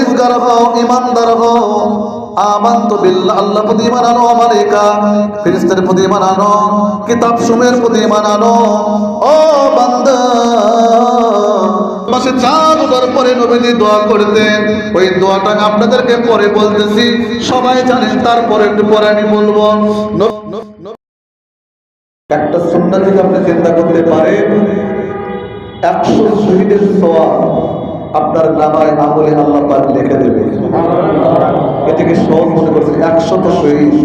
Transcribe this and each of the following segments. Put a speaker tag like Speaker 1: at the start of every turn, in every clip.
Speaker 1: পরহেজগার হও ইমানদার হও সুমের প্রতি পরে দোয়া ওই দোয়াটা আপনাদেরকে পরে বলতেছি, সবাই জানেন, তারপরে একটু পরে আমি বলব। একটা সুন্নাহ যদি আপনি চিন্তা করতে পারেন, একশো শহীদের সোয়া আপনার নামায় আমলে আল্লাহ পাক লিখে দেবে। এটাকে সহজ মনে করছেন, একশত শহীদ।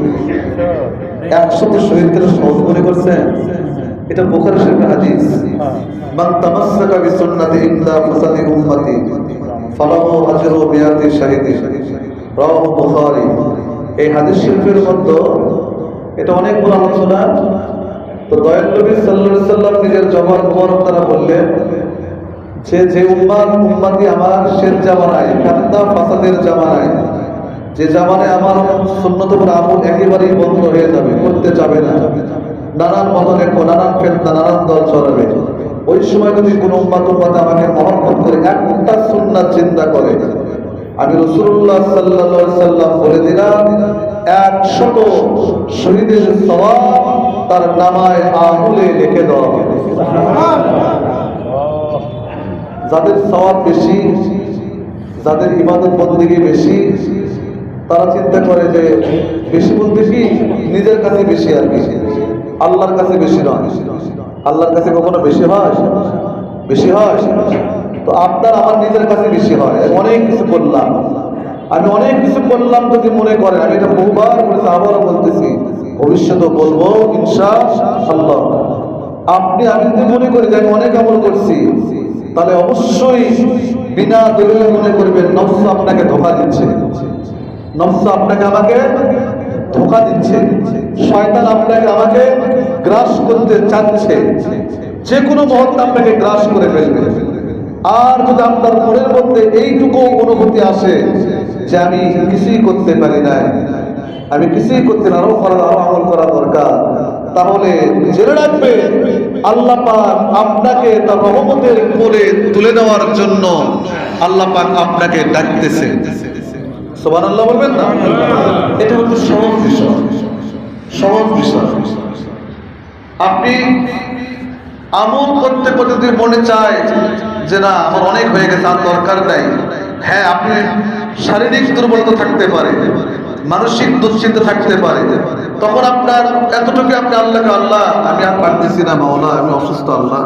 Speaker 1: একশত শহীদকে সহজ মনে করছেন? এটা বোখারি শরীফের হাদিস। মান তামাসসাকা বিসুন্নতি ইনদা ফাসাদি উম্মতি, ফালাহু আজরু বিয়াতি শাহিদি। এই হাদিস শরীফের মধ্যে এটা অনেক বড় আলোচনা। তো দয়াল নবী সাল্লাল্লাহু আলাইহি সাল্লাম নিজের জবান মুবারক তারা বললেন যে যে উম্মাদ উম্মাতি আমার শের জামানায় কান্দা ফাসাদের জামানায়, যে জামানায় আমার সুন্নত আমল একেবারেই বন্ধ হয়ে যাবে, করতে যাবে না। নানান মতনে নানান ফেতনা, নানান দল চলাবে ওই সময় যদি কোনো উম্মাত উম্মাত আমাকে মহব্বত করে একটা সুন্নাত চিন্তা করে, আমি রসুল্লাহ সাল্লাল্লাহু সাল্লাম বলে দিলাম, একশত শহীদের সওয়াব তার নামায় আমলে লিখে দেওয়া হবে। যাদের সওয়াব বেশি, যাদের ইবাদত বন্দীগী বেশি, তারা চিন্তা করে যে বেশি বলতে কি, নিজের কাছে বেশি আর কি। আল্লাহর কাছে বেশি নয়। আল্লাহর কাছে কখনো বেশি হয়? বেশি হয়। তো আপনার আমার নিজের কাছে বেশি হয়। অনেক কিছু করলাম। আমি অনেক কিছু করলাম যদি মনে করেন। আমি এটা বহুবার বলেছি আবারও বলতেছি। ভবিষ্যতে বলব ইনশা আল্লাহ আপনি, আমি যদি মনে করি যে আমি অনেক আমল করছি তাহলে অবশ্যই বিনা দলিলে মনে করবেন নফস আপনাকে ধোকা দিচ্ছে। নফস আপনাকে আমাকে ধোকা দিচ্ছে। শয়তান আপনাকে আমাকে গ্রাস করতে চাচ্ছে। যে কোনো মুহূর্তে আপনাকে গ্রাস করে ফেলবে। আর যদি আপনার মনের মধ্যে এইটুকু অনুভূতি আসে যে আমি কিছুই করতে পারি না আমি কিছুই করতে না, আরও করা আরও আমল করা দরকার তাহলে জেনে রাখবে, আল্লাহ পাক আপনাকে তার রহমতের কোলে তুলে নেওয়ার জন্য আল্লাহ পাক আপনাকে ডাকতেছে। সোবান আল্লাহ বলবেন না? এটা হচ্ছে সহজ বিষয়। সহজ বিষয়। আপনি আমল করতে করতে যদি মনে চায় যে না, আমার অনেক হয়ে গেছে, আর দরকার নাই। হ্যাঁ আপনি শারীরিক দুর্বলতা থাকতে পারে, মানসিক দুশ্চিন্তা থাকতে পারে। তখন আপনার এতটুকু আপনি আল্লাহকে আল্লাহ, আমি আর পারতেছি না মাওলা, আমি অসুস্থ আল্লাহ।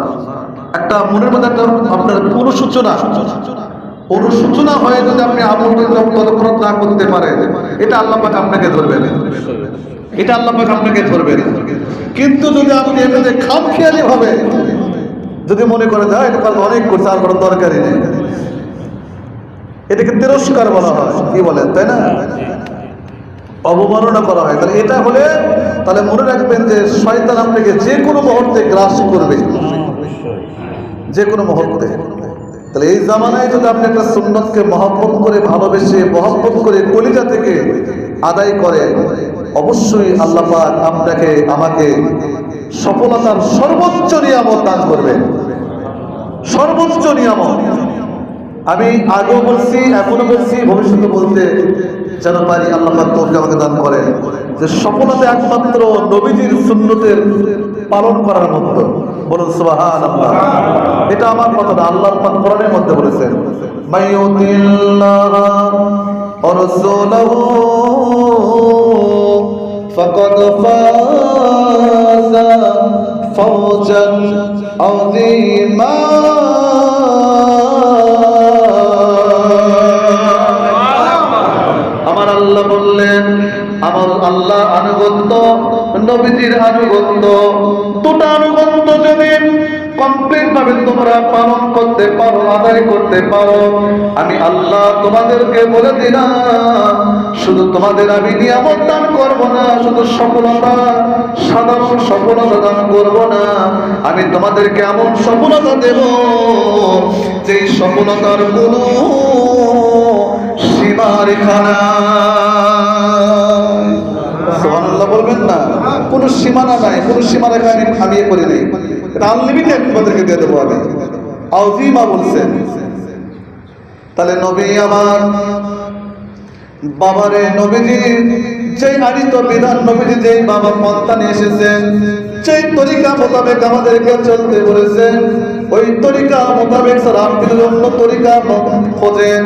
Speaker 1: একটা মনের মধ্যে একটা আপনার অনুসূচনা অনুসূচনা হয়ে যদি আপনি আমল ততক্ষণ না করতে পারেন, এটা আল্লাহ পাক আপনাকে ধরবে এটা আল্লাহ পাক আপনাকে ধরবে না। কিন্তু যদি আপনি এমনিতে খাম খেয়ালি ভাবে, যদি মনে করে যায় এটা কাল অনেক করছে, আর কোনো দরকারই নেই। এটাকে তিরস্কার বলা হয়। কি বলেন, তাই না? অবমাননা করা হয়। তাহলে এটা হলে তাহলে মনে রাখবেন যে শয়তান আপনাকে যে কোনো মুহূর্তে গ্রাস করবে। যে কোনো মুহূর্তে। তাহলে এই জামানায় যদি আপনি একটা সুন্নতকে মহব্বত করে ভালোবেসে, মহব্বত করে কলিজা থেকে আদায় করেন অবশ্যই আল্লাহ আপনাকে, আমাকে সফলতার সর্বোচ্চ নিয়ামত দান করবেন সর্বোচ্চ নিয়ামত। আমি আগেও বলছি এখনও বলছি, ভবিষ্যতে বলতে যেন পারি আল্লাহ তোকে আমাকে দান করেন, যে সফলতা একমাত্র নবীজির সুন্নতের পালন করার মতো বলুন সুবাহান আল্লাহ এটা আমার কথা না আল্লাহর পাক কোরআনের মধ্যে বলেছেন ওয়া রাসূলুহু ফাকাদ নবীজির আনুগত্য দুটা আনুগত্য যদি কমপ্লিট ভাবে তোমরা পালন করতে পারো, আদায় করতে পারো, আমি আল্লাহ তোমাদেরকে বলে দিলাম, শুধু তোমাদের আমি নিয়ামত দান করব না, শুধু সফলতা, সাধারণ সফলতা দান করব না, আমি তোমাদেরকে এমন সফলতা দেব যে সফলতার কোনো সীমারেখা সুবহানাল্লাহ বলবেন না? কোনো সীমানা নাই, কোনো সীমারেখা আমি এ করি নাই। আনলিমিটেড তোমাদেরকে দিয়ে দেবো আমি। আউজিমা বলছেন তাহলে নবী আমার বাবারে নবীজি যে আনিত বিধান নবীজি যে বাবা নিয়ে এসেছেন সেই তরিকা মোতাবেক আমাদেরকে চলতে বলেছেন ওই তরিকা মোতাবেক আপনি অন্য তরিকা খোঁজেন,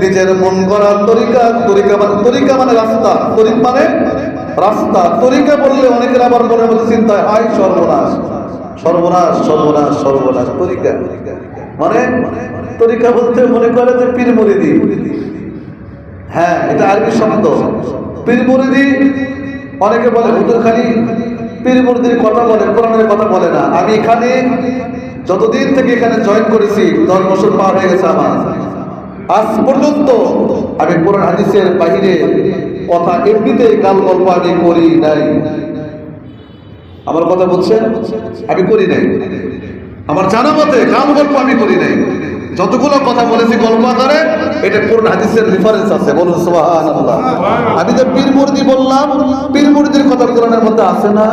Speaker 1: নিজের মন করার তরিকা তরিকা মানে তরিকা মানে রাস্তা, তরিক মানে রাস্তা, তরিকা বললে অনেকের আবার মনের মধ্যে চিন্তা হয় সর্বনাশ। সর্বনাশ সর্বনাশ সর্বনাশ। তরিকা। মানে তরিকা বলতে মনে করে যে পীর মুরিদি। হ্যাঁ এটা আরবি শব্দ। পীর মুরিদি, অনেকে বলে হুজুর খালি পীর মুরিদির কথা বলে, কোরআনের কথা বলে না। আমি এখানে যতদিন থেকে এখানে জয়েন করেছি, দশ বছর পার হয়ে গেছে আমার। আজ পর্যন্ত আমি কোরআন হাদিসের বাহিরে কথা এমনিতে গাল গল্প আমি করি নাই। আমার কথা বলছেন আমি করি নাই। আমার জানা মতে গান গল্প আমি করি নাই। যতগুলো কথা বলেছি গল্প আকারে এটা কোরআন হাদিসের রেফারেন্স আছে? বলুন সুবহানাল্লাহ। আমি যে পীর মুরিদি বললাম পীর মুরিদির কথা কোরআনের মধ্যে আছে না?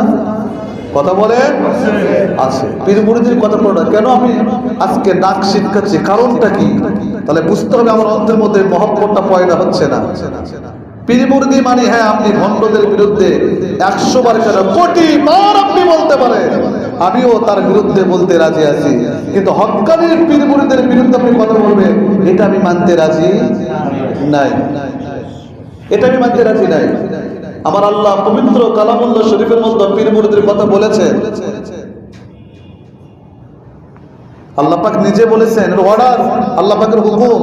Speaker 1: কথা বলে? আছে। পীর মুরিদির কথা বলে না। কেন আমি আজকে নাক শিক্ষাচ্ছি? কারণটা কি? তাহলে বুঝতে হবে আমার অন্তরের মধ্যে মহব্বতটা পয়দা হচ্ছে না। পীরমুরদি মানে হ্যাঁ আপনি ভণ্ডদের বিরুদ্ধে একশো বার কেন, কোটি বার আপনি বলতে পারেন। আমিও তার বিরুদ্ধে বলতে রাজি আছি। কিন্তু হকানির পীরমুরিদের বিরুদ্ধে আপনি কথা বলবেন, এটা আমি মানতে রাজি নাই। এটা আমি মানতে রাজি নাই। আমার আল্লাহ পবিত্র কালামুল্লাহ শরীফের মধ্যে পীরমুরিদের কথা বলেছে আল্লাহ পাক নিজে বলেছেন অর্ডার আল্লাহ পাকের হুকুম।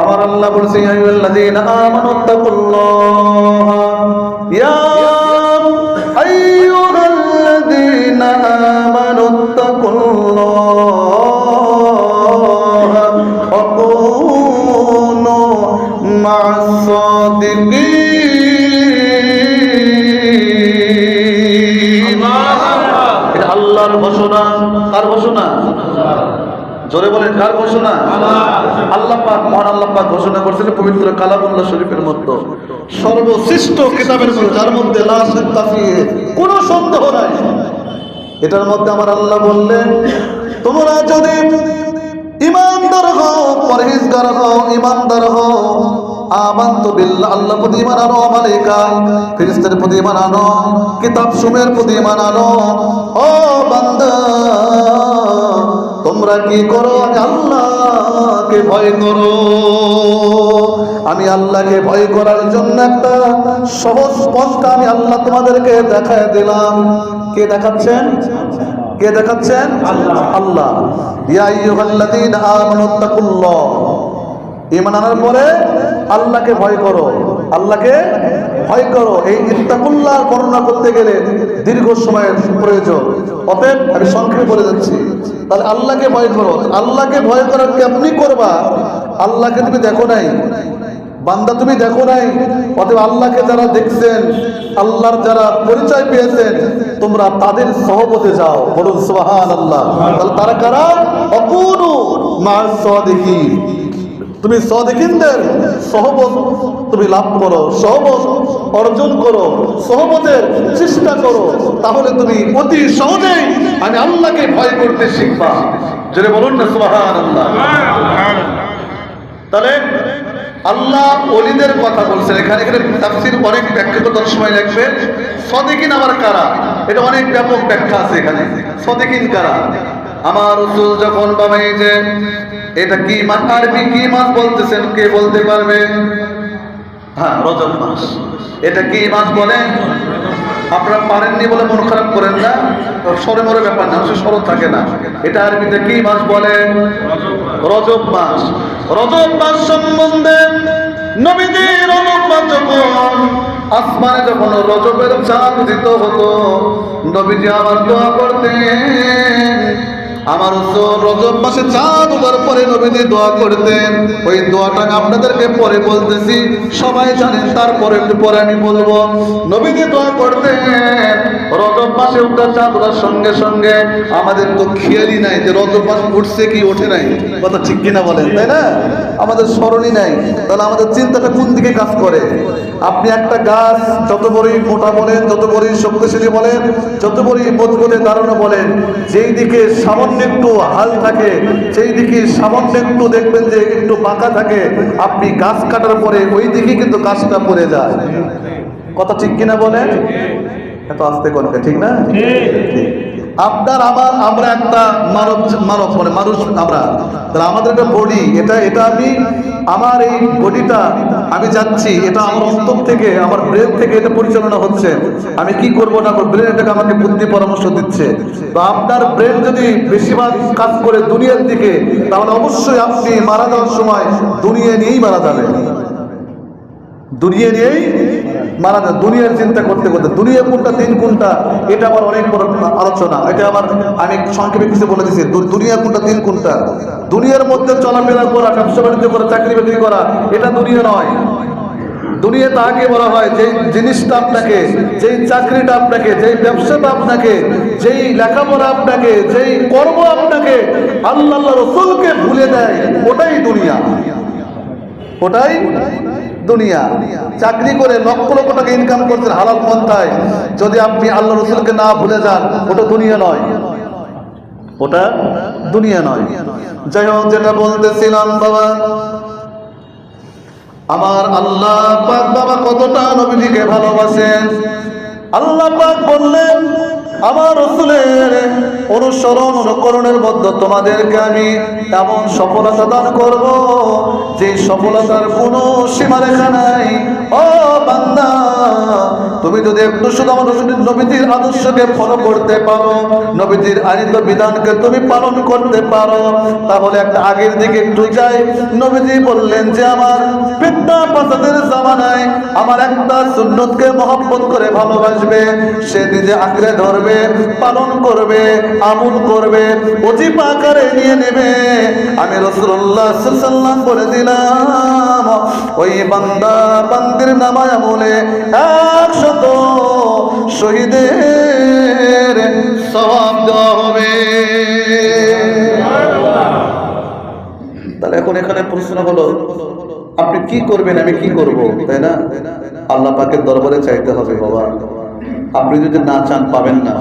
Speaker 1: আমার আল্লাহ বলছে ইয়া আইয়ুহাল্লাযীনা আমানু তাকুল্লাহ ইয়া আইয়ুহাল্লাযীনা আমানু তাকুল্লাহ ওয়া কুনু মা'আস সাদিকিন আল্লাহর ঘোষণা। জোরে বলেন কার ঘোষণা? আল্লাহ পাক মহান আল্লাহ পাক ঘোষণা করেছেন পবিত্র কালামুল্লাহ শরীফের মধ্যে। সর্বশ্রেষ্ঠ কিতাবের মধ্যে যার মধ্যে লা শিক্কা ফিহি কোনো সন্দেহ নাই। এটার মধ্যে আমার আল্লাহ বললেন তোমরা যদি ইমানদার হও পরহেজগার হও ইমানদার হও আমান্ত বিল্লাহ আল্লাহ প্রতি ইমান আনো মালিকা ফেরেশতার প্রতি ইমান আনো কিতাব সুমের প্রতি ইমান আনো ও বান্দা তোমরা কি করো? আমি আল্লাহকে ভয় করো। আমি আল্লাহকে ভয় করার জন্য একটা সহজ পথটা আমি আল্লাহ তোমাদেরকে দেখায় দিলাম। কে দেখাচ্ছেন? কে দেখাচ্ছেন? আল্লাহ। ঈমান আনার পরে আল্লাহকে ভয় করো। আল্লাহকে ভয় করো, এই ইত্তাকুল্লাহ বর্ণনা করতে গেলে দীর্ঘ সময়ের প্রয়োজন। অতএব আমি সংক্ষেপে বলে যাচ্ছি, তাহলে আল্লাহকে ভয় করো। আল্লাহকে ভয় করার কেমনি করবা? আল্লাহকে তুমি দেখো নাই। বান্দা তুমি দেখো নাই। অতএব আল্লাহকে যারা দেখছেন, আল্লাহর যারা পরিচয় পেয়েছেন, তোমরা তাদের সহবতে যাও। বলুন সুবহান আল্লাহ তাহলে তারা কারা? অকুনু মা দেখি তুমি সদিকিনদের সহবত তুমি লাভ করো, সহবত অর্জন করো, সহবতের চেষ্টা করো। তাহলে তুমি অতি সহজেই আমি আল্লাহকে ভয় করতে শিখবা। যেটা বলুন না সুবহান আল্লাহ তাহলে আল্লাহ অলিদের কথা বলছেন। এখানে এখানে তাফসির অনেক ব্যাখ্যা তো সময় লাগবে। সদিকিন আমার কারা? এটা অনেক ব্যাপক ব্যাখ্যা আছে এখানে। সদিকিন কারা? আমার রসুল যখন বাবা যে এটা কি মাস? আরবি কি মাস বলতেছেন? কে বলতে পারবে? হ্যাঁ রজব মাস। এটা কি মাস বলে? আপনারা পারেননি বলে মন খারাপ করেন না। সরে মরে ব্যাপার না সরল থাকে না। এটা আরবিতে কি মাস বলে? রজব মাস। রজব মাস সম্বন্ধে নবীদের রজব যখন আসমানে যখন রজবের চাঁদ উদিত হতো, নবীজি আমার দোয়া করতেন। আমার রজব মাসে চাঁদ ওঠার পরে নবীজি দোয়া করতেন। ওই দোয়াটা আপনাদেরকে পরে বলতেছি, সবাই জানেন, তারপরে একটু পরে আমি বলব। নবীজি দোয়া করতেন, রজব মাসে উঠা চাঁদ ওঠার সঙ্গে সঙ্গে। আমাদের তো খেয়ালই নাই যে রজব মাস উঠছে কি ওঠে নাই। কথা ঠিক কিনা বলেন, তাই না? আমাদের স্মরণই নাই। তাহলে আমাদের চিন্তাটা কোন দিকে কাজ করে? আপনি একটা গাছ, যত বড়ই মোটা বলেন, যত বড়ই শক্তিশালী বলেন, যত বড়ই মজবুতে দাঁড়ানো বলেন, যেই দিকে সামান্য একটু হাল থাকে সেই দিকে সামান্য একটু দেখবেন যে একটু বাঁকা থাকে। আপনি গাছ কাটার পরে ওই দিকে কিন্তু গাছটা পড়ে যায়। কথা ঠিক কিনা বলেন? এত আস্তে কনকে ঠিক না? আপনার আবার আমরা একটা মানব মানব মানে মানুষ আমরা। তাহলে আমাদের একটা বডি এটা এটা আমি আমার এই বডিটা আমি যাচ্ছি, এটা আমার অন্তর থেকে, আমার ব্রেন থেকে এটা পরিচালনা হচ্ছে। আমি কি করব না ব্রেন এটাকে আমাকে বুদ্ধি পরামর্শ দিচ্ছে। তো আপনার ব্রেন যদি বেশিরভাগ কাজ করে দুনিয়ার দিকে, তাহলে অবশ্যই আপনি মারা যাওয়ার সময় দুনিয়া নিয়েই মারা যাবেন। দুনিয়া নিয়েই মারা যায়। দুনিয়ার চিন্তা করতে করতে, দুনিয়া কোনটা, দিন কোনটা, এটা আমার অনেক বড় আলোচনা। এটা আমার, আমি সংক্ষেপে কিছু বলে দিচ্ছি দুনিয়া কোনটা, দিন কোনটা? দুনিয়ার মধ্যে চলাফেরা করা, ব্যবসা বাণিজ্য করা, চাকরি বাকরি করা, এটা দুনিয়া নয়। দুনিয়া তাকে বলা হয়, যেই জিনিসটা আপনাকে, যেই চাকরিটা আপনাকে, যেই ব্যবসাটা আপনাকে, যেই লেখাপড়া আপনাকে, যেই কর্ম আপনাকে আল্লাহ আল্লাহ রসুলকে ভুলে দেয়, ওটাই দুনিয়া। ওটাই দুনিয়া, চাকরি করে লক্ষ লক্ষ টাকা ইনকাম করছেন হালাল পন্থায়। যদি আপনি আল্লাহ রসুলকে না ভুলে যান, ওটা দুনিয়া নয়। ওটা দুনিয়া নয়। যাই হোক, যেটা বলতেছিলাম বাবা, আমার আল্লাহ পাক বাবা কতটা নবীজিকে ভালোবাসেন। আল্লাহ পাক বললেন আমার রসুলের অনুসরণ অনুকরণের মধ্যে তোমাদেরকে আমি এমন সফলতা দান করব যে সফলতার কোনো সীমারেখা নাই। ও বান্দা, তুমি যদি একটু শুধু আমার রসুলের নবীজির আদর্শকে ফলো করতে পারো, নবীজির আনিত বিধানকে তুমি পালন করতে পারো, তাহলে একটা আগের দিকে একটু যাই। নবীজি বললেন যে আমার পিতা পাতাদের জামানায় আমার একটা সুন্নতকে মহব্বত করে ভালোবাসবে, সে নিজে আঁকড়ে ধরবে। পালন করবে, আমল করবে, অজিব আকারে নিয়ে নেবে। আমি রসুল্লাহ বলে দিলাম, ওই বান্দা বান্দির নামায় আমলে একশত শহীদের সবাব দেওয়া হবে। তাহলে এখন এখানে প্রশ্ন হলো, আপনি কি করবেন, আমি কি করব? তাই না? আল্লাহ পাকের দরবারে চাইতে হবে, বাবা। আপনি যদি না চান, পাবেন না।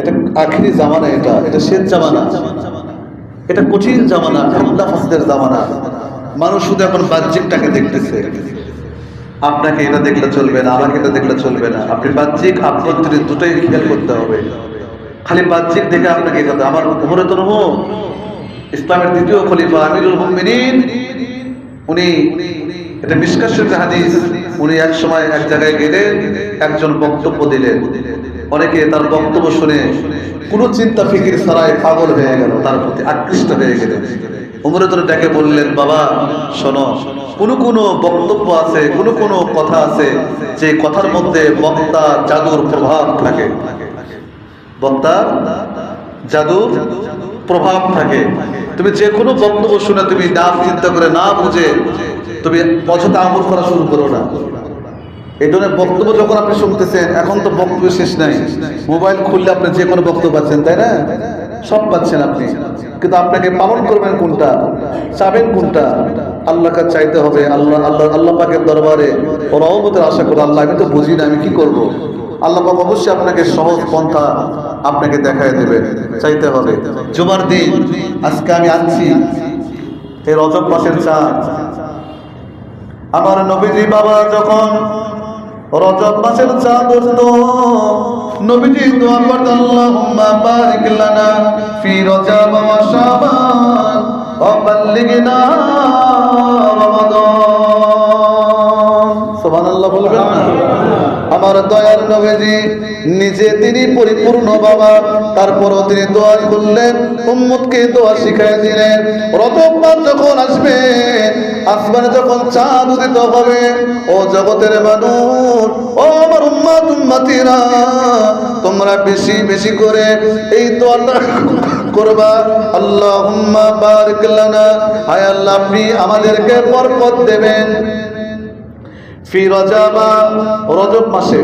Speaker 1: এটা আখিরি জামানা এটা। এটা শেষ জামানা। এটা কঠিন জামানা হামলা ফাসদের জামানা। মানুষ শুধু এখন বাহ্যিকটাকে দেখতেছে। আপনাকে এটা দেখলে চলবে না, আমাকে এটা দেখলে চলবে না। আপনি বাহ্যিক আভ্যন্তরীণ দুটোই খেয়াল করতে হবে। খালি বাহ্যিক দেখে আপনাকে এগোতে আমার উপরে তো ইসলামের দ্বিতীয় খলিফা আমিরুল মুমিনিন, উনি এটা মিশকাত হাদিস। উনি এক সময় এক জায়গায় গেলেন। একজন বক্তব্য দিলেন। অনেকে তার বক্তব্য শুনে কোনো চিন্তা ফিকির ছাড়াই পাগল হয়ে গেল, তার প্রতি আকৃষ্ট হয়ে গেলেন। উমরে ডেকে বললেন, বাবা, শোনো, কোনো কোনো বক্তব্য আছে, কোনো কোনো কথা আছে যে কথার মধ্যে বক্তা জাদুর প্রভাব থাকে। বক্তার জাদুর প্রভাব থাকে। তুমি যে কোনো বক্তব্য শুনে তুমি না চিন্তা করে না বুঝে তুমি অযথা আমল করা শুরু করো না। এই ধরনের বক্তব্য যখন আপনি শুনতেছেন, এখন তো বক্তব্য শেষ নাই। মোবাইল খুললে আপনি যে কোনো বক্তব্য পাচ্ছেন, তাই না? সব পাচ্ছেন আপনি। কিন্তু আপনাকে পালন করবেন কোনটা? চাবেন কোনটা? আল্লাহকে চাইতে হবে। আল্লাহ আল্লাহ আল্লাহ পাকের দরবারে রহমতের আশা করো আল্লাহ, আমি তো বুঝি না, আমি কি করব। আল্লাহ পাক অবশ্যই আপনাকে সহজ পন্থা আপনাকে দেখায় দেবে চাইতে হবে। জুমার দিন, আজকে আমি আনছি এই রজব মাসের চা আমার নবীজি বাবা যখন রজব মাসের চাঁদ উঠত নবীজি দোয়া করত আল্লাহুম্মা বারিক লানা ফি রজব ওয়া শাবান ওয়া বাল্লিগনা রমাদান। সুবহানাল্লাহ বলবেন না? আমার দয়ার নবীজি, নিজে তিনি পরিপূর্ণ বাবা। তারপরও তিনি দোয়া করলেন, উম্মতকে দোয়া শিখাই দিলেন। রতব্বার যখন আসবে, আসমানে যখন চাঁদ উদিত হবে, ও জগতের মানুষ, ও আমার উম্মাত, উম্মাতিরা, তোমরা বেশি বেশি করে এই দোয়াটা করবা। আল্লাহুম্মা বারিক লানা। হায় আল্লাহ, আপনি আমাদেরকে বরকত দেবেন। ফি রজাবা রজব মাসে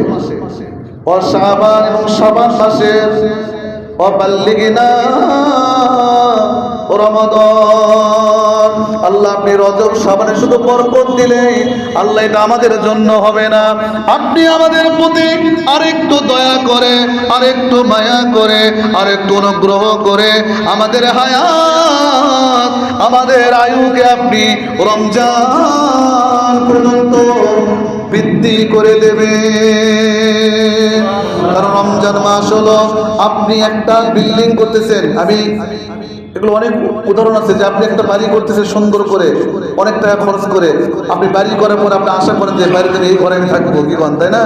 Speaker 1: ও শাবান এবং শাবান মাসে ও বাল্লিগিনা রমাদান। আল্লাহ আপনি রজব শাবানে শুধু বরকত দিলে আল্লাহ এটা আমাদের জন্য হবে না। আপনি আমাদের প্রতি আরেকটু দয়া করে, আরেকটু মায়া করে, আরেকটু অনুগ্রহ করে আমাদের হায়াত, আমাদের আয়ুকে আপনি রমজান পর্যন্ত বৃদ্ধি করে দেবে কারণ রমজান মাস হলো, আপনি একটা বিল্ডিং করতেছেন, আমি এগুলো অনেক উদাহরণ আছে যে আপনি একটা বাড়ি করতেছেন সুন্দর করে, অনেক টাকা খরচ করে। আপনি বাড়ি করার পর আপনি আশা করেন যে বাড়িতে এই ঘরে আমি থাকব, কি কন তাই না?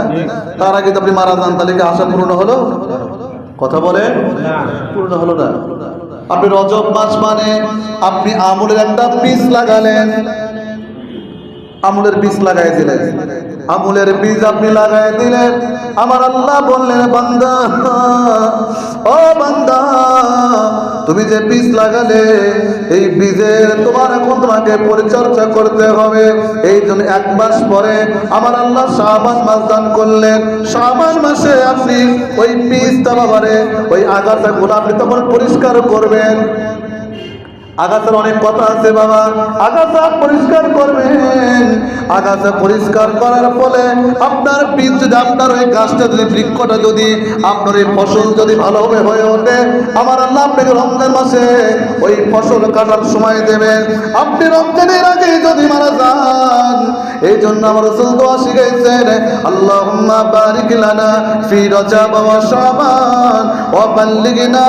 Speaker 1: তার আগে তো আপনি মারা যান, তাহলে কি আশা পূর্ণ হলো? কথা বলে? পূর্ণ হলো না। আপনি রজব মাস মানে আপনি আমুলের একটা পিস লাগালেন। আমুলের বীজ লাগাই দিলেন। আমুলের বীজ আপনি লাগাই দিলেন। আমার আল্লাহ বললেন, বান্দা, ও বান্দা, তুমি যে বীজ লাগালে, এই বীজের তোমার এখন তোমাকে পরিচর্যা করতে হবে। এই জন্য এক মাস পরে আমার আল্লাহ শাহবান মাস দান করলেন। শাহবান মাসে আপনি ওই বীজটা বাবারে, ওই আগাছাগুলো আপনি তখন পরিষ্কার করবেন। আগাছার অনেক কথা আছে বাবা। আগাছা পরিষ্কার করবেন। আগাছা পরিষ্কার করার ফলে আপনার বীজ আপনার ওই গাছটা যদি বৃক্ষটা যদি আপনার এই ফসল যদি ভালোভাবে হয়ে ওঠে, আমার আল্লাহ আপনাকে রমজান মাসে ওই ফসল কাটার সময় দেবেন। আপনি রমজানের আগে যদি মারা যান, এই জন্য আমার রসুল দোয়া শিখাইছেন, আল্লাহুম্মা বারিক লানা ফি রজব ওয়া শাবান ওয়া বাল্লিগনা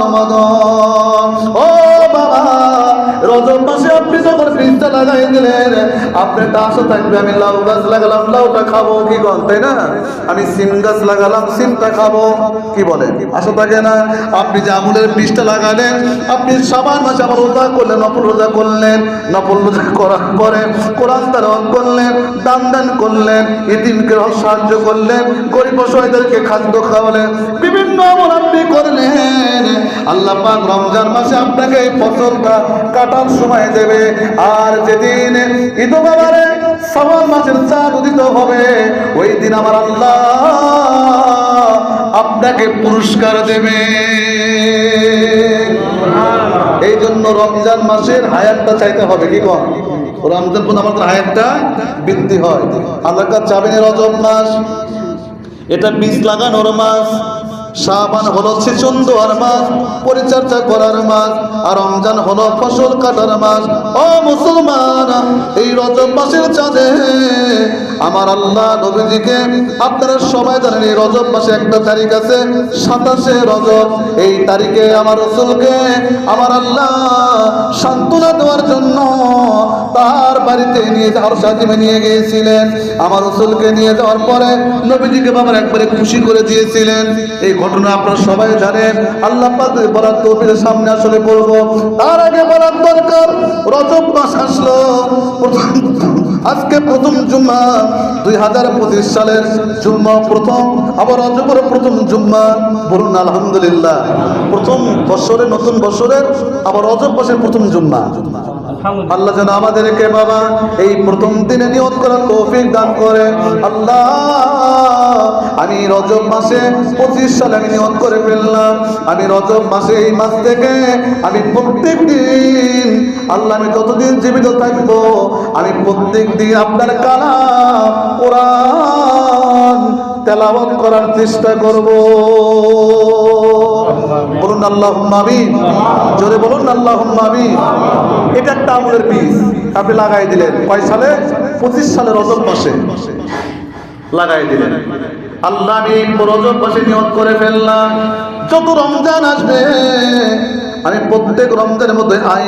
Speaker 1: রমাদান। ও রজব মাসে আপনি যখন বীজটা লাগাই দিলেন, আপনি থাকবে, আমি লাউ গাছ লাগালাম, লাউটা খাব কি তাই না? আমি সিম গাছ লাগালাম, সিমটা খাব, কি বলে? থাকে না? আপনি যে আমুলের লাগালেন, আপনি সাবান মাসে আবার রোজা করলেন, নফল রোজা করলেন, নফল রোজা করার পরে কোরআন তারাওয়াত করলেন, দান দান করলেন ইতিমকে সাহায্য করলেন, গরিব অসহায়দেরকে খাদ্য খাওয়ালেন, বিভিন্ন আমল আপনি আল্লাহ পাক রমজান মাসে আপনাকে এই ফসলটা কাটার সময় দেবে। আর যেদিন ঈদ বাবারে সবার মাসের চাঁদ উদিত হবে, ওই দিন আমার আল্লাহ আপনাকে পুরস্কার দেবে। এই জন্য রমজান মাসের হায়াতটা চাইতে হবে, কি কম রমজান পর্যন্ত আমাদের হায়াতটা বৃদ্ধি হয়। আল্লাহ চাবেন রজব মাস, এটা বীজ লাগানোর মাস শাবান হলো সেচন দেওয়ার মাস, পরিচর্যা করার মাস, আর রমজান হলো ফসল কাটার মাস। ও মুসলমান, এই রজব মাসের চাঁদে আমার আল্লাহ নবীজিকে আপনারা সবাই জানেন, এই রজব মাসে একটা তারিখ আছে সাতাশে রজব। এই তারিখে আমার রসুলকে আমার আল্লাহ সান্ত্বনা দেওয়ার জন্য তার বাড়িতে নিয়ে যাওয়ার সাজিমে নিয়ে গিয়েছিলেন। আমার রসুলকে নিয়ে যাওয়ার পরে নবীজিকে বাবার একবারে খুশি করে দিয়েছিলেন। এই ঘটনা আপনারা সবাই জানেন। আল্লাহ পাক বরাত সামনে আসলে বলব তার আগে বলার দরকার, রজব মাস আসলো। আজকে প্রথম জুম্মা, দুই হাজার পঁচিশ সালের জুম্মা প্রথম, আবার রজবের প্রথম জুম্মা। বলুন আলহামদুলিল্লাহ। প্রথম বছরে, নতুন বছরের, আবার রজব মাসের প্রথম জুম্মা। আল্লাহ যেন আমাদেরকে বাবা, এই প্রথম দিনে নিয়ত করার তৌফিক দান করে। আল্লাহ আমি রজব মাসে পঁচিশ সালে আমি নিয়ত করে ফেললাম। আমি রজব মাসে এই মাস থেকে আমি প্রত্যেক দিন আল্লাহ আমি যতদিন জীবিত থাকব আমি প্রত্যেক দিন আপনার কালা কোরআন তেলাওয়াত করার চেষ্টা করব। বলুন আল্লাহ আমিন। জোরে বলুন আল্লাহ আমিন। এটা একটা আমলের বীজ। আপনি লাগাই দিলেন। কয় সালে? পঁচিশ সালে রজব মাসে। লাগাই দিলেন। আল্লাহ আমি রজব মাসে নিয়ত করে ফেললাম। যত রমজান আসবে, আমি প্রত্যেক রমজানের মধ্যে আই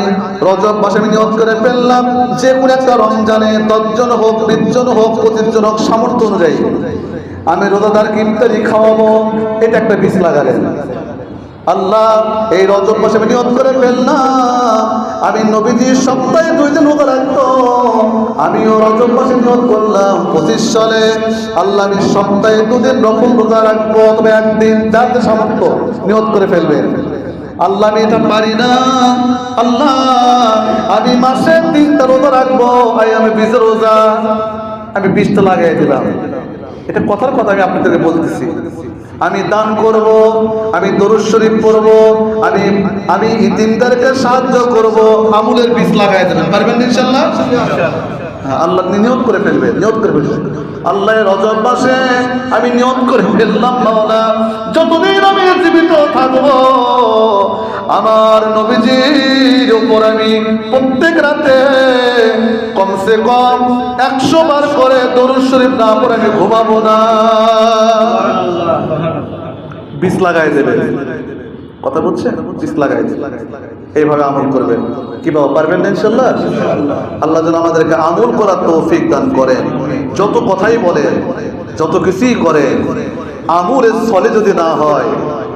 Speaker 1: রজব মাসে আমি নিয়ত করে ফেললাম। যে কোনো একটা রমজানে দশজন হোক, বিশজন হোক পঁচিশ জন হোক, সামর্থ্য অনুযায়ী। আমি রোজাদার ইফতারি খাওয়াবো, এটা একটা বিষ লাগালেন। আল্লাহ, এই রজব মাসে আমি নিয়ত করে ফেললাম। আমি নবীজির সপ্তাহে দুই দিন রোজা রাখতো। আমিও রজব মাসে নিয়ত করলাম। পঁচিশ সালে আল্লাহ আমি সপ্তাহে দুদিন রকম রোজা রাখব, তবে একদিন যাতে সামর্থ্য, নিয়ত করে ফেলবেন আল্লাহ, আমি এটা পারি না। আল্লাহ, আমি মাসে তিনটা রোজা রাখব। ভাই আমি বিশ রোজা, আমি বিশটা লাগাই দিলাম। এটা কথার কথা আমি আপনাদেরকে বলতেছি। আমি দান করব আমি দরুদ শরীফ পড়ব আমি আমি ইতিমদারকে সাহায্য করব আমুলের বীজ লাগাই দিলাম পারবেন ইনশাল্লাহ হ্যাঁ, আল্লাহ নিয়ত করে ফেলবেন নিয়ত করে ফেলবেন আল্লাহ রজব মাসে আমি নিয়ত করে ফেললাম মাওলা যতদিন আমি জীবিত থাকব আমার নবীজির উপর আমি প্রত্যেক রাতে কমসে কম একশো বার করে দরুদ শরীফ না পরে আমি ঘুমাবো না। বিষ লাগাই দেবে। কথা বলছেন বিষ লাগাই দেবে। এইভাবে আমল করবেন। কীভাবে পারবেন না ইনশাল্লাহ? আল্লাহ যেন আমাদেরকে আমল করার তৌফিক দান করেন। যত কথাই বলেন, যত কিছুই করেন, আমলের ফলে যদি না হয়,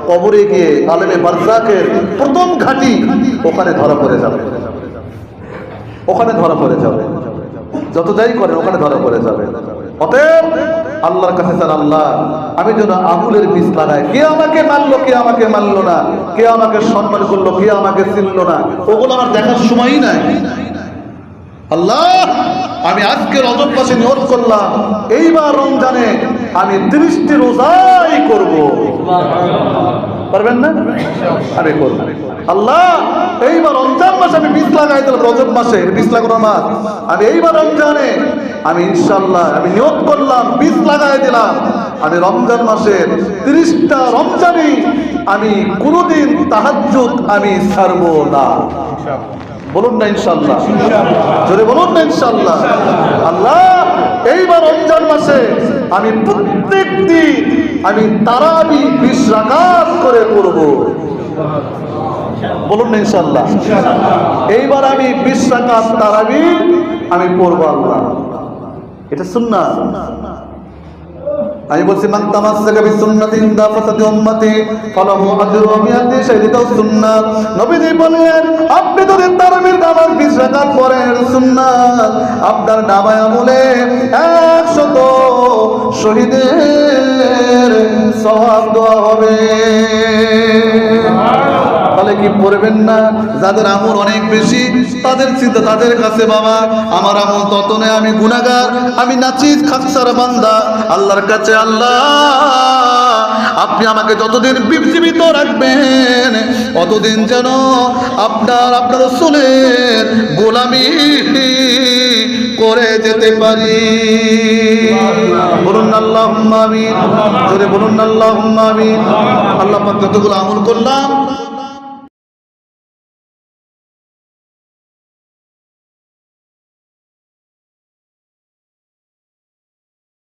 Speaker 1: কবরে গিয়ে আলেমে বারজাকের প্রথম ঘাটি ওখানে ধরা পড়ে যাবে। ওখানে ধরা পড়ে যাবে। যত যাই করেন, ওখানে ধরা পড়ে যাবে। অতএব আল্লাহর কাছে স্যার আল্লাহ, আমি যেন আঙুলের বীজ লাগাই। কে আমাকে মানলো, কে আমাকে মানলো না? কে আমাকে সম্মান করল, কে আমাকে চিনলো না? ওগুলো আমার দেখার সময়ই নাই। আল্লাহ, আমি আজকে রজব নিয়োগ করলাম। এইবার রমজানে আমি তিরিশটি রোজাই করব। পারবেন না? আমি করব। আল্লাহ, এইবার রমজান মাসে আমি বীজ লাগাই দিলাম রজব মাসে। বীজ লাগানো মাস। আমি এইবার রমজানে আমি ইনশাল্লাহ আমি নিয়োগ করলাম, বীজ লাগাই দিলাম। আমি রমজান মাসের তিরিশটা রমজানে আমি কোনোদিন তাহাজ্জুদ আমি ছাড়বো না। বলুন না ইনশাল্লাহ জোরে বলুন না ইনশাল্লাহ আল্লাহ, এইবার রমজান মাসে আমি প্রত্যেক দিন আমি তারাবি বিশ রাকাত করে করব বলুন না ইনশাল্লাহ এইবার আমি বিশ রাকাত তারাবি আমি পড়ব আল্লাহ। এটা শুননা আমি বলছি, মান তামাসসাকা বিসুন্নাতিন দাফাসাতি উম্মতি, ফালাহু আজরু মিয়াতি শাহীদাও সুন্নাত নবীজি বলেন আপনি যদি তারাবির নামাজ বিশ রাকাত পড়েন আপনার নামায় আমলে 100 শহীদের সওয়াব দেওয়া হবে। তাহলে কি পড়বেন না? যাদের আমল অনেক বেশি, তাদের চিন্তা তাদের কাছে, বাবা, আমার আমল তত নেই আমি গুনাগার আমি নাচিস খাকসার বান্দা। আল্লাহর কাছে আল্লাহ, আপনি আমাকে যতদিন জীবিত রাখবেন, অতদিন যেন আপনার আপনার রসুলের গোলামি করে যেতে পারি। বলুন আল্লাহ জোরে বলুন আল্লাহ আমিন। আল্লাহ যতগুলো আমল করলাম